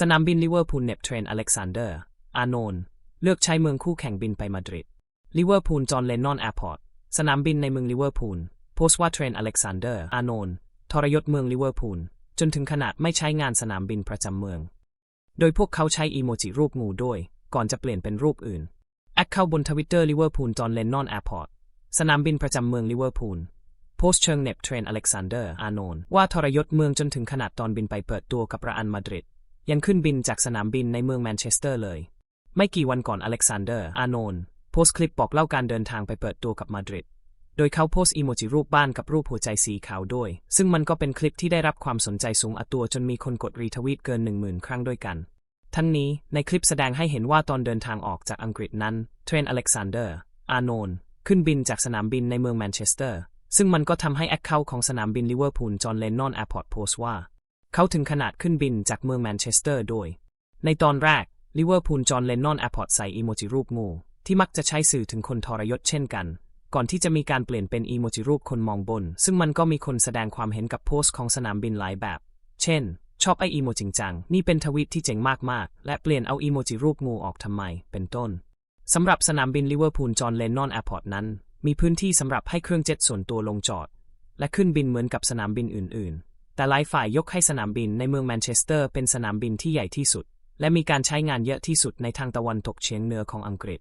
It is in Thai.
สนามบินลิเวอร์พูลเน็บเทรนอเล็กซานเดอร์ อาโนนเลือกใช้เมืองคู่แข่งบินไปมาดริด ลิเวอร์พูลจอห์นเลนนอนแอร์พอร์ต สนามบินในเมืองลิเวอร์พูล โพสต์ว่าเทรนอเล็กซานเดอร์ อาโนนทรยศเมืองลิเวอร์พูล จนถึงขนาดไม่ใช้งานสนามบินประจำเมือง โดยพวกเขาใช้อีโมจิรูปงูด้วย ก่อนจะเปลี่ยนเป็นรูปอื่น แอคเคาท์บนทวิตเตอร์ลิเวอร์พูลจอห์นเลนนอนแอร์พอร์ต สนามบินประจำเมืองลิเวอร์พูลโพสต์เชิงเน็บเทรนอเล็กซานเดอร์ อาโนนว่าทรยศเมืองจนถึงขนาดตอนบินไปเปิดตัวกับระอันมาดริด ยังขึ้นบินจากสนามบินในเมืองแมนเชสเตอร์เลย ไม่กี่วันก่อนอเล็กซานเดอร์ อาโนนโพสต์คลิปบอกเล่าการเดินทางไปเปิดตัวกับมาดริด โดยเขาโพสต์อีโมจิรูปบ้านกับรูปหัวใจสีขาวด้วย ซึ่งมันก็เป็นคลิปที่ได้รับความสนใจสูงอัตัวจนมีคนกดรีทวีตเกิน10,000ครั้งด้วยกัน ทั้งนี้ในคลิปแสดงให้เห็นว่าตอนเดินทางออกจากอังกฤษนั้น เทรนอเล็กซานเดอร์ อาโนนขึ้นบินจากสนามบินในเมืองแมนเชสเตอร์ ซึ่งมันก็ทำให้แอคเคาท์ของสนามบินลิเวอร์พูลจอห์นเลนนอนแอร์พอร์ตโพสต์ว่า เขาถึงขนาดขึ้นบินจากเมืองแมนเชสเตอร์โดย ในตอนแรกลิเวอร์พูลจอห์นเลนนอนแอร์พอร์ตใส่อีโมจิรูปงู ที่มักจะใช้สื่อถึงคนทรยศเช่นกัน ก่อนที่จะมีการเปลี่ยนเป็นอีโมจิรูปคนมองบน ซึ่งมันก็มีคนแสดงความเห็นกับโพสต์ของสนามบินหลายแบบ เช่น ชอบไออีโมจริงจัง นี่เป็นทวีตที่เจ๋งมากๆ และเปลี่ยนเอาอีโมจิรูปงูออกทำไม เป็นต้นสำหรับสนามบินลิเวอร์พูลจอห์นเลนนอนแอร์พอร์ตนั้น มีพื้นที่สำหรับให้เครื่องเจ็ตส่วนตัวลงจอด และขึ้นบินเหมือนกับสนามบินอื่น ๆ แต่หลายฝ่ายยกให้สนามบินในเมืองแมนเชสเตอร์เป็นสนามบินที่ใหญ่ที่สุด และมีการใช้งานเยอะที่สุดในทางตะวันตกเฉียงเหนือของอังกฤษ